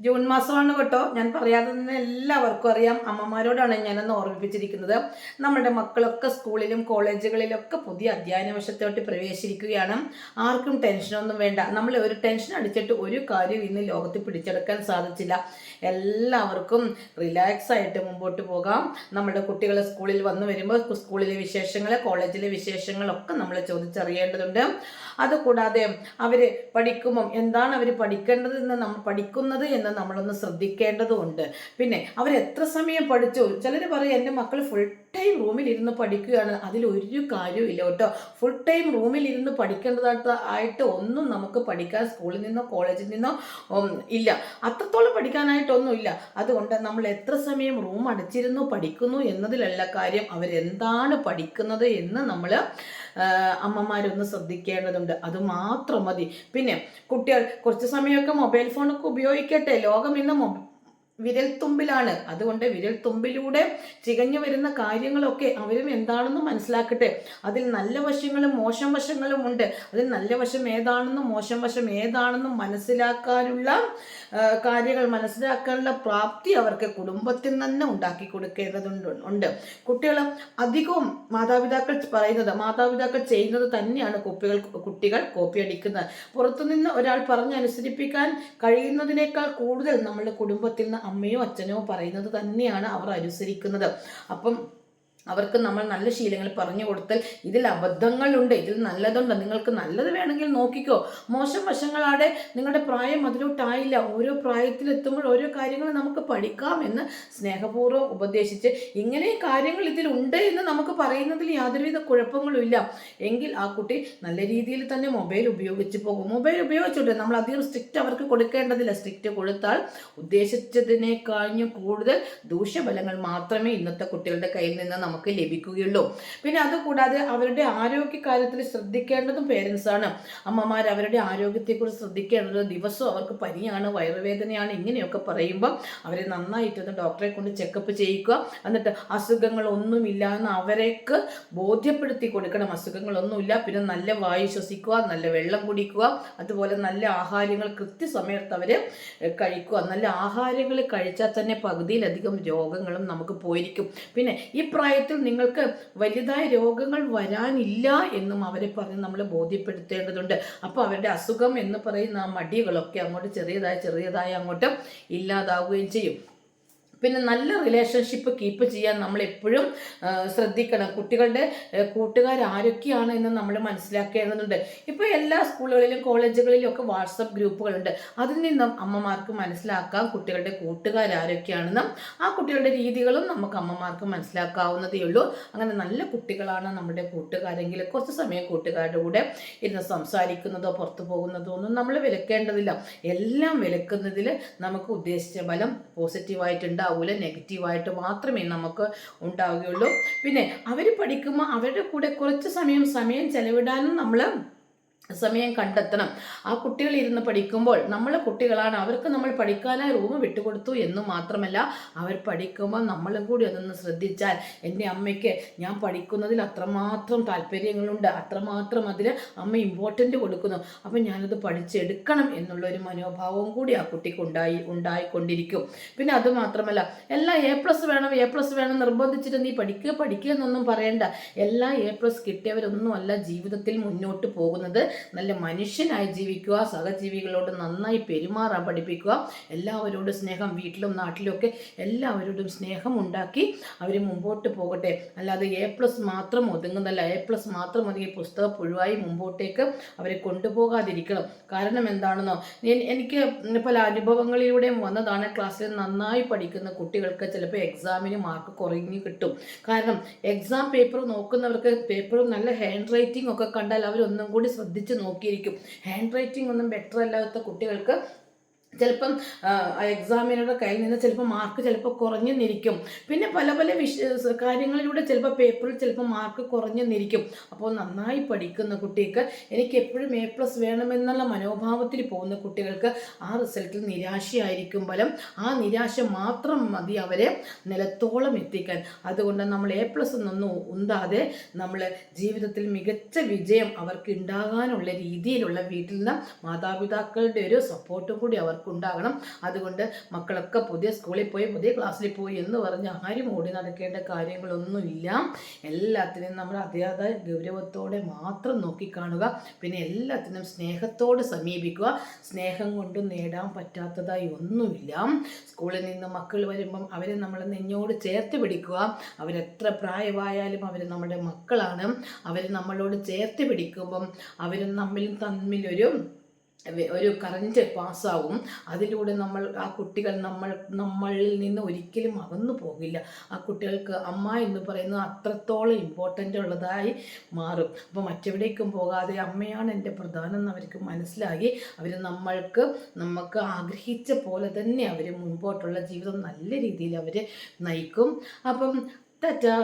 June മാസമാണ് കേട്ടോ. ഞാൻ പറയാതെ എല്ലാവർക്കും അറിയാം. അമ്മമാരോടാണ് ഞാനൊന്ന് ഓർമ്മിപ്പിച്ചിരിക്കുന്നത്. നമ്മുടെ മക്കളൊക്കെ സ്കൂളിലും കോളേജുകളിലൊക്കെ പുതിയ അധ്യയന വശത്തോട്ട് പ്രവേശിക്കുകയാണ്. ആർക്കും ടെൻഷനൊന്നും വേണ്ട. നമ്മൾ ഒരു ടെൻഷൻ അടിച്ചിട്ട് ഒരു കാര്യം ഇന്ന് ലോകത്ത് പിടിച്ചെടുക്കാൻ സാധിച്ചില്ല. എല്ലാവർക്കും റിലാക്സ് ആയിട്ട് മുമ്പോട്ട് പോകാം. നമ്മുടെ കുട്ടികൾ സ്കൂളിൽ വന്നു വരുമ്പോൾ സ്കൂളിലെ വിശേഷങ്ങൾ കോളേജിലെ വിശേഷങ്ങളൊക്കെ നമ്മൾ ചോദിച്ചറിയേണ്ടതുണ്ട്. അതുകൂടാതെ അവർ പഠിക്കുമ്പം എന്താണ് അവർ പഠിക്കേണ്ടതെന്ന് നമ്മൾ പഠിക്കുന്നത് എന്ന് നമ്മളൊന്ന് ശ്രദ്ധിക്കേണ്ടതുണ്ട്. പിന്നെ അവർ എത്ര സമയം പഠിച്ചു? ചിലർ പറയും എന്റെ മക്കൾ ഫുൾ ടൈം റൂമിൽ ഇരുന്ന് പഠിക്കുകയാണ് അതിലൊരു കാര്യവും ഇല്ല കേട്ടോ. ഫുൾ ടൈം റൂമിൽ ഇരുന്ന് പഠിക്കേണ്ടതായിട്ട് ആയിട്ട് ഒന്നും നമുക്ക് പഠിക്കാൻ സ്കൂളിൽ നിന്നോ കോളേജിൽ നിന്നോ ഇല്ല. അത്രത്തോളം പഠിക്കാനായിട്ടൊന്നുമില്ല അതുകൊണ്ട് നമ്മൾ എത്ര സമയം റൂം അടച്ചിരുന്നു പഠിക്കുന്നു എന്നതിലല്ല കാര്യം. അവരെന്താണ് പഠിക്കുന്നത് എന്ന് നമ്മൾ അമ്മമാരൊന്ന് ശ്രദ്ധിക്കേണ്ടതുണ്ട്. അത് മാത്രം മതി. പിന്നെ കുട്ടികൾ കുറച്ച് സമയമൊക്കെ മൊബൈൽ ഫോണൊക്കെ ഉപയോഗിക്കട്ടെ. ലോകം ഇന്ന് വിരൽത്തുമ്പിലാണ്. അതുകൊണ്ട് വിരൽത്തുമ്പിലൂടെ ചികഞ്ഞു വരുന്ന കാര്യങ്ങളൊക്കെ അവരും എന്താണെന്ന് മനസ്സിലാക്കട്ടെ. അതിൽ നല്ല വശങ്ങളും മോശം വശങ്ങളും ഉണ്ട്. അതിൽ നല്ല വശം ഏതാണെന്നും മോശം വശം ഏതാണെന്നും മനസ്സിലാക്കാനുള്ള കാര്യങ്ങൾ മനസ്സിലാക്കാനുള്ള പ്രാപ്തി അവർക്ക് കുടുംബത്തിൽ തന്നെ ഉണ്ടാക്കി കൊടുക്കേണ്ടതുണ്ട് ഉണ്ട്. കുട്ടികൾ അധികവും മാതാപിതാക്കൾ പറയുന്നത് മാതാപിതാക്കൾ ചെയ്യുന്നത് തന്നെയാണ് കുട്ടികൾ കോപ്പി അടിക്കുന്നത്. പുറത്തുനിന്ന് ഒരാൾ പറഞ്ഞ് അനുസരിപ്പിക്കാൻ കഴിയുന്നതിനേക്കാൾ കൂടുതൽ നമ്മുടെ കുടുംബത്തിൽ നിന്ന് അമ്മയോ അച്ഛനോ പറയുന്നത് തന്നെയാണ് അവർ അനുസരിക്കുന്നത്. അപ്പം അവർക്ക് നമ്മൾ നല്ല ശീലങ്ങൾ പറഞ്ഞു കൊടുത്താൽ ഇതിൽ അബദ്ധങ്ങളുണ്ട് ഇതിൽ നല്ലതുണ്ട് നിങ്ങൾക്ക് നല്ലത് വേണമെങ്കിൽ നോക്കിക്കോ. മോശം വശങ്ങളാടെ നിങ്ങളുടെ പ്രായം അതിലോട്ടായില്ല. ഓരോ പ്രായത്തിലെത്തുമ്പോൾ ഓരോ കാര്യങ്ങൾ നമുക്ക് പഠിക്കാം എന്ന് സ്നേഹപൂർവം ഉപദേശിച്ച് ഇങ്ങനെ കാര്യങ്ങൾ ഇതിലുണ്ട് എന്ന് നമുക്ക് പറയുന്നതിൽ യാതൊരുവിധ കുഴപ്പങ്ങളുമില്ല. എങ്കിൽ ആ കുട്ടി നല്ല രീതിയിൽ തന്നെ മൊബൈൽ ഉപയോഗിച്ച് പോകും. മൊബൈൽ ഉപയോഗിച്ചോട്ടെ നമ്മൾ അധികം സ്ട്രിക്റ്റ് അവർക്ക് കൊടുക്കേണ്ടതില്ല. സ്ട്രിക്റ്റ് കൊടുത്താൽ ഉദ്ദേശിച്ചതിനേക്കാളും കൂടുതൽ ദൂഷ്യഫലങ്ങൾ മാത്രമേ ഇന്നത്തെ കുട്ടികളുടെ കയ്യിൽ നിന്ന് നമുക്ക് ലഭിക്കുകയുള്ളൂ. പിന്നെ അതുകൂടാതെ അവരുടെ ആരോഗ്യ കാര്യത്തിൽ ശ്രദ്ധിക്കേണ്ടതും പേരൻസ് ആണ്. അമ്മമാർ അവരുടെ ആരോഗ്യത്തെക്കുറിച്ച് ശ്രദ്ധിക്കേണ്ടത് ദിവസവും അവർക്ക് പനിയാണ് വയറുവേദനയാണ് ഇങ്ങനെയൊക്കെ പറയുമ്പോൾ അവരെ നന്നായിട്ടൊന്ന് ഡോക്ടറെ കൊണ്ട് ചെക്കപ്പ് ചെയ്യിക്കുക. എന്നിട്ട് അസുഖങ്ങളൊന്നുമില്ല എന്ന് അവരേക്ക് ബോധ്യപ്പെടുത്തി കൊടുക്കണം. അസുഖങ്ങളൊന്നുമില്ല പിന്നെ നല്ല വായു ശ്വസിക്കുക നല്ല വെള്ളം കുടിക്കുക അതുപോലെ നല്ല ആഹാരങ്ങൾ കൃത്യസമയത്ത് അവർ കഴിക്കുക. നല്ല ആഹാരങ്ങൾ കഴിച്ചാൽ തന്നെ പകുതിയിലധികം രോഗങ്ങളും നമുക്ക് പോയിരിക്കും. പിന്നെ ഈ പ്രായത്തിൽ നിങ്ങൾക്ക് വലുതായ രോഗങ്ങൾ വരാനില്ല എന്നും അവരെ പറഞ്ഞ് നമ്മൾ ബോധ്യപ്പെടുത്തേണ്ടതുണ്ട്. അപ്പോൾ അവരുടെ അസുഖം എന്ന് പറയുന്ന ആ മടികളൊക്കെ അങ്ങോട്ട് ചെറിയതായി ചെറിയതായി അങ്ങോട്ട് ഇല്ലാതാവുകയും ചെയ്യും. പിന്നെ നല്ല റിലേഷൻഷിപ്പ് കീപ്പ് ചെയ്യാൻ നമ്മൾ എപ്പോഴും ശ്രദ്ധിക്കണം. കുട്ടികളുടെ കൂട്ടുകാർ ആരൊക്കെയാണ് എന്ന് നമ്മൾ മനസ്സിലാക്കേണ്ടതുണ്ട്. ഇപ്പോൾ എല്ലാ സ്കൂളുകളിലും കോളേജുകളിലും ഒക്കെ വാട്സപ്പ് ഗ്രൂപ്പുകളുണ്ട്. അതിൽ നിന്നും അമ്മമാർക്ക് മനസ്സിലാക്കാം കുട്ടികളുടെ കൂട്ടുകാർ ആരൊക്കെയാണെന്നും ആ കുട്ടികളുടെ രീതികളും നമുക്ക് അമ്മമാർക്ക് മനസ്സിലാക്കാവുന്നതേ ഉള്ളൂ. അങ്ങനെ നല്ല കുട്ടികളാണ് നമ്മുടെ കൂട്ടുകാരെങ്കിൽ കുറച്ച് സമയം കൂട്ടുകാരുടെ കൂടെ ഇരുന്ന് സംസാരിക്കുന്നതോ പുറത്തു പോകുന്നതോ ഒന്നും നമ്മൾ വിലക്കേണ്ടതില്ല. എല്ലാം വിലക്കുന്നതിൽ നമുക്ക് ഉദ്ദേശിച്ച ഫലം പോസിറ്റീവായിട്ട് ഉണ്ടാവില്ല നെഗറ്റീവായിട്ട് മാത്രമേ നമുക്ക് ഉണ്ടാവുകയുള്ളൂ. പിന്നെ അവർ പഠിക്കുമ്പോൾ അവരുടെ കൂടെ കുറച്ച് സമയം സമയം ചെലവിടാനും നമ്മൾ സമയം കണ്ടെത്തണം. ആ കുട്ടികൾ ഇരുന്ന് പഠിക്കുമ്പോൾ നമ്മൾ കുട്ടികളാണ്. അവർക്ക് നമ്മൾ പഠിക്കാനായി റൂം വിട്ടുകൊടുത്തു എന്ന് മാത്രമല്ല അവർ പഠിക്കുമ്പോൾ നമ്മളും കൂടി അതൊന്ന് ശ്രദ്ധിച്ചാൽ എന്റെ അമ്മയ്ക്ക് ഞാൻ പഠിക്കുന്നതിൽ അത്രമാത്രം താല്പര്യങ്ങളുണ്ട്. അത്രമാത്രം അതിൽ അമ്മ ഇമ്പോർട്ടന്റ് കൊടുക്കുന്നു. അപ്പം ഞാനത് പഠിച്ചെടുക്കണം എന്നുള്ളൊരു മനോഭാവവും കൂടി ആ കുട്ടിക്ക് ഉണ്ടായി ഉണ്ടായിക്കൊണ്ടിരിക്കും. പിന്നെ അത് മാത്രമല്ല എല്ലാം എ പ്ലസ് വേണം എ പ്ലസ് വേണം നിർബന്ധിച്ചിട്ട് നീ പഠിക്കുക പഠിക്കുക എന്നൊന്നും പറയണ്ട. എല്ലാ എ പ്ലസ് കിട്ടിയവരൊന്നും അല്ല ജീവിതത്തിൽ മുന്നോട്ട് പോകുന്നത്. നല്ല മനുഷ്യനായി ജീവിക്കുക സഹജീവികളോട് നന്നായി പെരുമാറാൻ പഠിപ്പിക്കുക എല്ലാവരോടും സ്നേഹം വീട്ടിലും നാട്ടിലും ഒക്കെ എല്ലാവരോടും സ്നേഹം ഉണ്ടാക്കി അവർ മുമ്പോട്ട് പോകട്ടെ. അല്ലാതെ എ പ്ലസ് മാത്രം ഒതുങ്ങുന്നല്ല എ പ്ലസ് മാത്രം ഒതുങ്ങി പുസ്തക പുഴുവായി മുമ്പോട്ടേക്ക് അവരെ കൊണ്ടുപോകാതിരിക്കണം. കാരണം എന്താണെന്നോ എനിക്ക് പല അനുഭവങ്ങളിലൂടെയും വന്നതാണ് ക്ലാസ്സിൽ നന്നായി പഠിക്കുന്ന കുട്ടികൾക്ക് ചിലപ്പോൾ എക്സാമിന് മാർക്ക് കുറഞ്ഞു കിട്ടും. കാരണം എക്സാം പേപ്പർ നോക്കുന്നവർക്ക് പേപ്പറും നല്ല ഹാൻഡ് റൈറ്റിംഗ് ഒക്കെ കണ്ടാൽ അവരൊന്നും കൂടി ശ്രദ്ധിച്ച് നോക്കിയിരിക്കും. ഹാൻഡ് റൈറ്റിംഗ് ഒന്നും ബെറ്റർ അല്ലാത്ത കുട്ടികൾക്ക് ചിലപ്പം എക്സാമിനറുടെ കയ്യിൽ നിന്ന് ചിലപ്പോൾ മാർക്ക് ചിലപ്പോൾ കുറഞ്ഞു നിരിക്കും പിന്നെ പല പല വിഷ കാര്യങ്ങളിലൂടെ ചിലപ്പോൾ പേപ്പറിൽ ചിലപ്പോൾ മാർക്ക് കുറഞ്ഞു നിരിക്കും അപ്പോൾ നന്നായി പഠിക്കുന്ന കുട്ടിക്ക് എനിക്ക് എപ്പോഴും എ പ്ലസ് വേണമെന്നുള്ള മനോഭാവത്തിൽ പോകുന്ന കുട്ടികൾക്ക് ആ റിസൾട്ടിൽ നിരാശയായിരിക്കും ഫലം. ആ നിരാശ മാത്രം മതി അവരെ നിലത്തോളം എത്തിക്കാൻ. അതുകൊണ്ട് നമ്മൾ എ പ്ലസ് എന്നൊന്നും ഉണ്ടാതെ നമ്മൾ ജീവിതത്തിൽ മികച്ച വിജയം അവർക്ക് ഉണ്ടാകാനുള്ള രീതിയിലുള്ള വീട്ടിൽ നിന്ന് മാതാപിതാക്കളുടെ ഒരു സപ്പോർട്ടും കൂടി അവർക്ക് ഉണ്ടാകണം അതുകൊണ്ട് മക്കളൊക്കെ പുതിയ സ്കൂളിൽ പോയി പുതിയ ക്ലാസ്സിൽ പോയി എന്ന് പറഞ്ഞ് ആരും ഓടി നടക്കേണ്ട കാര്യങ്ങളൊന്നുമില്ല. എല്ലാത്തിനും നമ്മൾ അതിയാത ഗൗരവത്തോടെ മാത്രം നോക്കിക്കാണുക. പിന്നെ എല്ലാത്തിനും സ്നേഹത്തോട് സമീപിക്കുക. സ്നേഹം കൊണ്ട് നേടാൻ പറ്റാത്തതായി ഒന്നുമില്ല. സ്കൂളിൽ നിന്ന് മക്കൾ വരുമ്പം അവരെ നമ്മൾ നെഞ്ഞോട് ചേർത്ത് പിടിക്കുക. അവരെത്ര പ്രായമായാലും അവർ നമ്മുടെ മക്കളാണ്. അവർ നമ്മളോട് ചേർത്ത് പിടിക്കുമ്പം അവരും നമ്മിലും തമ്മിലൊരു ഒരു കറണ്ട് പാസ്സാവും അതിലൂടെ നമ്മൾ ആ കുട്ടികൾ നമ്മൾ നമ്മളിൽ നിന്ന് ഒരിക്കലും അകന്നു പോകില്ല. ആ കുട്ടികൾക്ക് അമ്മ എന്ന് പറയുന്നത് അത്രത്തോളം ഇമ്പോർട്ടന്റ് ഉള്ളതായി മാറും. അപ്പോൾ മറ്റെവിടേക്കും പോകാതെ അമ്മയാണ് എന്റെ പ്രധാനം എന്ന് അവർക്ക് മനസ്സിലാക്കി അവർ നമ്മൾക്ക് നമുക്ക് ആഗ്രഹിച്ച പോലെ തന്നെ അവർ മുൻപോട്ടുള്ള ജീവിതം നല്ല രീതിയിൽ അവർ നയിക്കും. അപ്പം ടാറ്റാ.